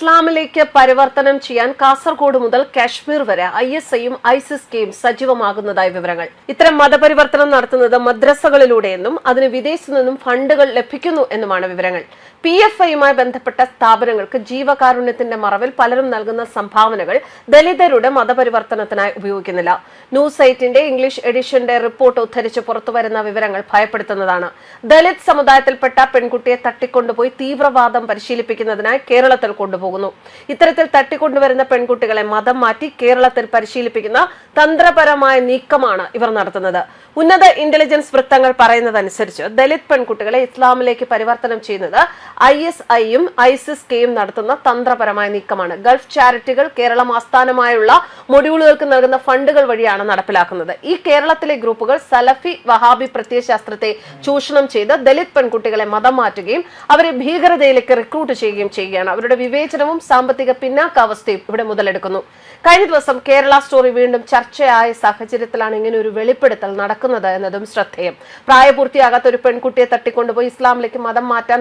ഇസ്ലാമിലേക്ക് പരിവർത്തനം ചെയ്യാൻ കാസർഗോഡ് മുതൽ കാശ്മീർ വരെ ഐ എസ് ഐയും ഐസിസ് കെയും സജീവമാകുന്നതായി വിവരങ്ങൾ. ഇത്തരം മതപരിവർത്തനം നടത്തുന്നത് മദ്രസകളിലൂടെയെന്നും അതിന് വിദേശത്തു നിന്നും ഫണ്ടുകൾ ലഭിക്കുന്നു എന്നുമാണ് വിവരങ്ങൾ. പി എഫ് ഐയുമായി ബന്ധപ്പെട്ട സ്ഥാപനങ്ങൾക്ക് ജീവകാരുണ്യത്തിന്റെ മറവിൽ പലരും നൽകുന്ന സംഭാവനകൾ ദലിതരുടെ മതപരിവർത്തനത്തിനായി ഉപയോഗിക്കുന്നില്ല. ന്യൂസ് സൈറ്റിന്റെ ഇംഗ്ലീഷ് എഡിഷന്റെ റിപ്പോർട്ട് ഉദ്ധരിച്ച് പുറത്തുവരുന്ന വിവരങ്ങൾ ഭയപ്പെടുത്തുന്നതാണ്. ദലിത് സമുദായത്തിൽപ്പെട്ട പെൺകുട്ടിയെ തട്ടിക്കൊണ്ടുപോയി തീവ്രവാദം പരിശീലിപ്പിക്കുന്നതിനായി കേരളത്തിൽ കൊണ്ടുപോകുന്നു. ഇത്തരത്തിൽ തട്ടിക്കൊണ്ടുവരുന്ന പെൺകുട്ടികളെ മതം മാറ്റി കേരളത്തിൽ പരിശീലിപ്പിക്കുന്ന തന്ത്രപരമായ നീക്കമാണ് ഇവർ നടത്തുന്നത്. ഉന്നത ഇന്റലിജൻസ് വൃത്തങ്ങൾ പറയുന്നതനുസരിച്ച് ദലിത് പെൺകുട്ടികളെ ഇസ്ലാമിലേക്ക് പരിവർത്തനം ചെയ്യുന്നത് ഐ എസ് ഐയും ഐസിസ് കെയും നടത്തുന്ന തന്ത്രപരമായ നീക്കമാണ്. ഗൾഫ് ചാരിറ്റികൾ കേരളം ആസ്ഥാനമായുള്ള മൊഡ്യൂളുകൾക്ക് നൽകുന്ന ഫണ്ടുകൾ വഴിയാണ് നടപ്പിലാക്കുന്നത്. ഈ കേരളത്തിലെ ഗ്രൂപ്പുകൾ സലഫി വഹാബി പ്രത്യയശാസ്ത്രത്തെ ചൂഷണം ചെയ്ത് ദലിത് പെൺകുട്ടികളെ മതം മാറ്റുകയും അവരെ ഭീകരതയിലേക്ക് റിക്രൂട്ട് ചെയ്യുകയും ചെയ്യുകയാണ്. അവരുടെ വിവേചനവും സാമ്പത്തിക പിന്നാക്കാവസ്ഥയും ഇവിടെ മുതലെടുക്കുന്നു. കഴിഞ്ഞ ദിവസം കേരള സ്റ്റോറി വീണ്ടും ചർച്ചയായ സാഹചര്യത്തിലാണ് ഇങ്ങനെ ഒരു വെളിപ്പെടുത്തൽ നടക്കുന്നത് എന്നതും ശ്രദ്ധേയം. പ്രായപൂർത്തിയാകാത്ത ഒരു പെൺകുട്ടിയെ തട്ടിക്കൊണ്ടുപോയി ഇസ്ലാമിലേക്ക് മതം മാറ്റാൻ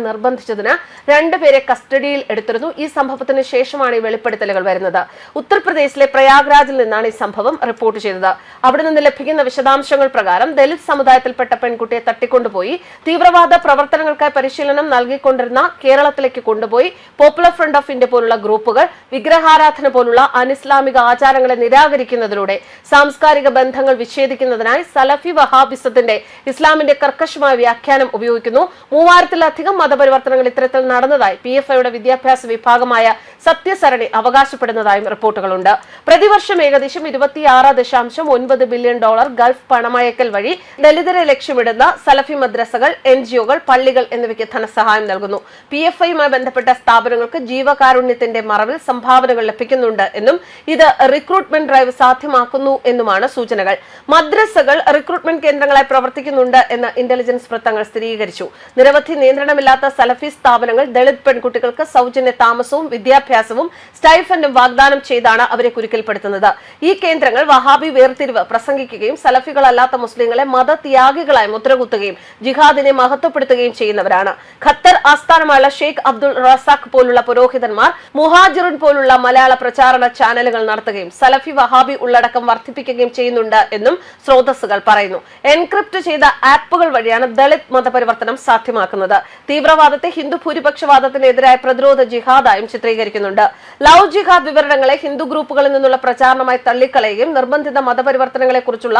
നിർബന്ധിച്ചതിന് രണ്ടുപേരെ കസ്റ്റഡിയിൽ എടുത്തിരുന്നു. ഈ സംഭവത്തിന് ശേഷമാണ് ഈ വെളിപ്പെടുത്തലുകൾ വരുന്നത്. ഉത്തർപ്രദേശിലെ പ്രയാഗ്രാജിൽ നിന്നാണ് ഈ സംഭവം റിപ്പോർട്ട് ചെയ്തത്. അവിടെ നിന്ന് ലഭിക്കുന്ന വിശദാംശങ്ങൾ പ്രകാരം ദലിത് സമുദായത്തിൽപ്പെട്ട പെൺകുട്ടിയെ തട്ടിക്കൊണ്ടുപോയി. തീവ്രവാദ പ്രവർത്തനങ്ങൾക്കായി പരിശീലനം നൽകിക്കൊണ്ടിരുന്ന കേരളത്തിലേക്ക് കൊണ്ടുപോയി. പോപ്പുലർ ഫ്രണ്ട് ഓഫ് ഇന്ത്യ പോലുള്ള ഗ്രൂപ്പുകൾ വിഗ്രഹാരാധന പോലുള്ള അനിസ്ലാമിക ആചാരങ്ങളെ നിരാകരിക്കുന്നതിലൂടെ സാംസ്കാരിക ബന്ധങ്ങൾ വിച്ഛേദിക്കുന്നതിനായി സലഫി വഹാബിസത്തിന്റെ ഇസ്ലാമിന്റെ കർക്കശമായ വ്യാഖ്യാനം ഉപയോഗിക്കുന്നു. മൂവായിരത്തിലധികം മതപരിവർത്തനങ്ങൾ ഇത്തരത്തിൽ നടന്നതായി പി എഫ് ഐയുടെ വിദ്യാഭ്യാസ വിഭാഗമായ സത്യസരണി അവകാശപ്പെടുന്നതായും റിപ്പോർട്ടുകളുണ്ട്. പ്രതിവർഷം ഏകദേശം ഇരുപത്തിയാറ് ദശാംശം ഒൻപത് ബില്യൺ ഡോളർ ഗൾഫ് പണമയക്കൽ വഴി ദലിതരെ ലക്ഷ്യമിടുന്ന സലഫി മദ്രസകൾ എൻ ജിഒകൾ പള്ളികൾ എന്നിവയ്ക്ക് ധനസഹായം നൽകുന്നു. പി എഫ് ഐയുമായി ബന്ധപ്പെട്ട സ്ഥാപനങ്ങൾക്ക് ജീവകാരുണ്യത്തിന്റെ മറവിൽ സംഭാവനകൾ ലഭിക്കുന്നുണ്ട് എന്നും ഇത് റിക്രൂട്ട്മെന്റ് ഡ്രൈവ് സാധ്യമാക്കുന്നു എന്നുമാണ് സൂചനകൾ. മദ്രസകൾ റിക്രൂട്ട്മെന്റ് കേന്ദ്രങ്ങളായി പ്രവർത്തിക്കുന്നുണ്ട് എന്ന് ഇന്റലിജൻസ് വൃത്തങ്ങൾ സ്ഥിരീകരിച്ചു. നിരവധി നിയന്ത്രണമില്ലാത്ത സലഫി സ്ഥാപനങ്ങൾ ദളിത് പെൺകുട്ടികൾക്ക് സൗജന്യ താമസവും വിദ്യാഭ്യാസവും സ്റ്റൈഫൻഡും വാഗ്ദാനം ചെയ്താണ് അവരെ കുരുക്കിൽപ്പെടുത്തുന്നത്. ഈ കേന്ദ്രങ്ങൾ വഹാബി വേർതിരിവ് പ്രസംഗിക്കുകയും സലഫികളല്ലാത്ത മുസ്ലിങ്ങളെ മതത്യാഗികളായി മുദ്രകുത്തുകയും ജിഹാദിനെ മഹത്വപ്പെടുത്തുകയും ചെയ്യുന്നവരാണ്. ഖത്തർ ആസ്ഥാനമായുള്ള ഷെയ്ഖ് അബ്ദുൾ റസാഖ് പോലുള്ള പുരോഹിതന്മാർ മുഹാജിറുൻ പോലുള്ള മലയാള പ്രചാരണ ചാനലുകൾ നടത്തുകയും സലഫി വഹാബി ഉള്ളടക്കം വർദ്ധിപ്പിക്കുകയും ചെയ്യുന്നുണ്ട് എന്നും സ്രോതസ്സുകൾ പറയുന്നു. എൻക്രിപ്റ്റ് ചെയ്ത ആപ്പുകൾ വഴിയാണ് ദളിത് മതപരിവർത്തനം സാധ്യമാക്കുന്നത്. തീവ്രവാദത്തെ ഹിന്ദു ഭൂരിപക്ഷവാദത്തിനെതിരായ പ്രതിരോധ ജിഹാദായും ചിത്രീകരിക്കുന്നുണ്ട്. ലവ് ജിഹാദ് വിവരണങ്ങളെ ഹിന്ദു ഗ്രൂപ്പുകളിൽ നിന്നുള്ള പ്രചാരണമായി തള്ളിക്കളയുകയും നിർബന്ധിത മതപരിവർത്തനങ്ങളെ കുറിച്ചുള്ള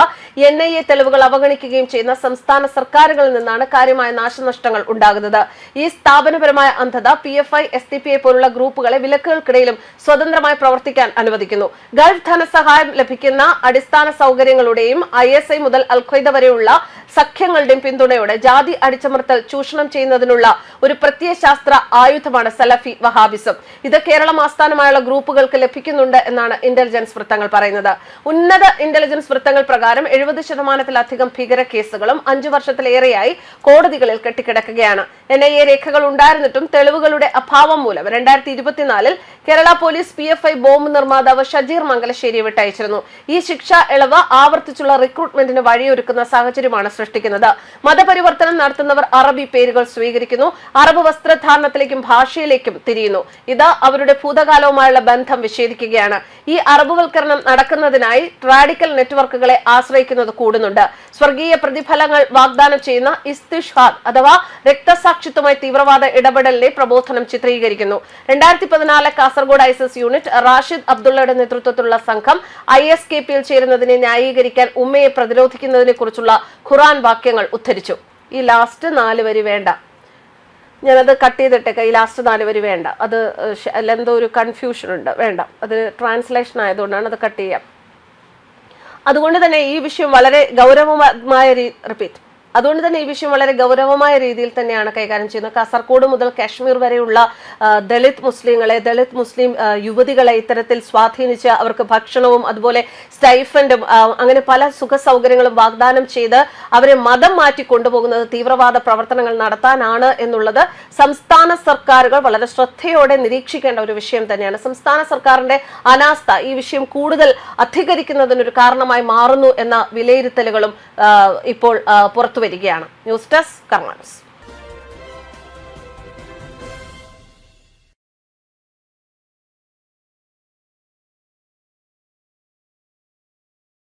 എൻ ഐ എ തെളിവുകൾ അവഗണിക്കുകയും ചെയ്യുന്ന സംസ്ഥാന സർക്കാരുകളിൽ നിന്നാണ് കാര്യമായ നാശനഷ്ടങ്ങൾ ഉണ്ടാകുന്നത്. ഈ സ്ഥാപനപരമായ അന്ധത P F I S T P I പോലുള്ള ഗ്രൂപ്പുകളെ വിലക്കുകൾക്കിടയിലും സ്വതന്ത്രമായി പ്രവർത്തിക്കാൻ അനുവദിക്കുന്നു. ഗൾഫ് ധനസഹായം ലഭിക്കുന്ന അടിസ്ഥാന സൗകര്യങ്ങളുടെയും ഐ എസ് ഐ മുതൽ അൽഖ്വയ്ദ വരെയുള്ള സഖ്യങ്ങളുടെയും പിന്തുണയോടെ ജാതി അടിച്ചമർത്തൽ ചൂഷണം ചെയ്യുന്നതിനുള്ള ഒരു പ്രത്യയശാസ്ത്ര ആയുധമാണ് സലഫി വഹാബിസം. ഇത് കേരളം ആസ്ഥാനമായുള്ള ഗ്രൂപ്പുകൾക്ക് ലഭിക്കുന്നുണ്ട് എന്നാണ് ഇന്റലിജൻസ് വൃത്തങ്ങൾ പറയുന്നത്. ഉന്നത ഇന്റലിജൻസ് വൃത്തങ്ങൾ പ്രകാരം എഴുപത് ശതമാനത്തിലധികം ഭീകര കേസുകളും അഞ്ചു വർഷത്തിലേറെയായി കോടതികളിൽ കെട്ടിക്കിടക്കുകയാണ്. എൻ ഐ എ രേഖകൾ ഉണ്ടായിരുന്നിട്ടും തെളിവുകളുടെ അഭാവം മൂലം രണ്ടായിരത്തി ഇരുപത്തിനാലിൽ Kerala police P F I bomb നിർമ്മാതാവ് ഷജീർ മംഗലശ്ശേരിയെ വിട്ടയച്ചിരുന്നു. ഈ ശിക്ഷ ഇളവ് ആവർത്തിച്ചുള്ള റിക്രൂട്ട്മെന്റിന് വഴിയൊരുക്കുന്ന സാഹചര്യമാണ് സൃഷ്ടിക്കുന്നത്. മതപരിവർത്തനം നടത്തുന്നവർ അറബി പേരുകൾ സ്വീകരിക്കുന്നു. അറബ് വസ്ത്രധാരണത്തിലേക്കും ഭാഷയിലേക്കും തിരിയുന്നു. ഇത് അവരുടെ ഭൂതകാലവുമായുള്ള ബന്ധം വിച്ഛേദിക്കുകയാണ്. ഈ അറബുവൽക്കരണം നടക്കുന്നതിനായി റാഡിക്കൽ നെറ്റ്വർക്കുകളെ ആശ്രയിക്കുന്നത് കൂടുന്നുണ്ട്. സ്വർഗീയ പ്രതിഫലങ്ങൾ വാഗ്ദാനം ചെയ്യുന്ന ഇസ്തിഷ്ഹാദ് അഥവാ രക്തസാക്ഷിത്വമായി തീവ്രവാദ ഇടപെടലിനെ പ്രബോധനം ചിത്രീകരിക്കുന്നു. രണ്ടായിരത്തി പതിനാല് കാസർഗോഡ് ഐസിസ് യൂണിറ്റ് റാഷിദ് അബ്ദുള്ളയുടെ നേതൃത്വത്തിലുള്ള സംഘം ഐ എസ് കെ പിയിൽ ചേരുന്നതിനെ ന്യായീകരിക്കാൻ ഉമ്മയെ പ്രതിരോധിക്കുന്നതിനെ കുറിച്ചുള്ള ഖുറാൻ വാക്യങ്ങൾ ഉദ്ധരിച്ചു. ഈ ലാസ്റ്റ് നാല് വരി വേണ്ട. ഞാനത് കട്ട് ചെയ്തിട്ടെ ഈ ലാസ്റ്റ് നാല് വരി വേണ്ട. അത് എന്തോ ഒരു കൺഫ്യൂഷൻ ഉണ്ട്. വേണ്ട. അത് ട്രാൻസ്ലേഷൻ ആയതുകൊണ്ടാണ് അത് കട്ട് ചെയ്യാം. അതുകൊണ്ട് തന്നെ ഈ വിഷയം വളരെ ഗൗരവമായ റിപ്പീറ്റ് അതുകൊണ്ട് തന്നെ ഈ വിഷയം വളരെ ഗൗരവമായ രീതിയിൽ തന്നെയാണ് കൈകാര്യം ചെയ്യുന്നത്. കാസർഗോഡ് മുതൽ കാശ്മീർ വരെയുള്ള ദളിത് മുസ്ലിങ്ങളെ ദളിത് മുസ്ലിം യുവതികളെ ഇത്തരത്തിൽ സ്വാധീനിച്ച് അവർക്ക് ഭക്ഷണവും അതുപോലെ സ്റ്റൈഫൻഡും അങ്ങനെ പല സുഖ സൗകര്യങ്ങളും വാഗ്ദാനം ചെയ്ത് അവരെ മതം മാറ്റി കൊണ്ടുപോകുന്നത് തീവ്രവാദ പ്രവർത്തനങ്ങൾ നടത്താനാണ് എന്നുള്ളത് സംസ്ഥാന സർക്കാരുകൾ വളരെ ശ്രദ്ധയോടെ നിരീക്ഷിക്കേണ്ട ഒരു വിഷയം തന്നെയാണ്. സംസ്ഥാന സർക്കാരിന്റെ അനാസ്ഥ ഈ വിഷയം കൂടുതൽ അധികരിക്കുന്നതിനൊരു കാരണമായി മാറുന്നു എന്ന വിലയിരുത്തലുകളും ഇപ്പോൾ പുറത്തു വരികയാണ് ന്യൂസ് ഡെസ്ക് കർമാനസ്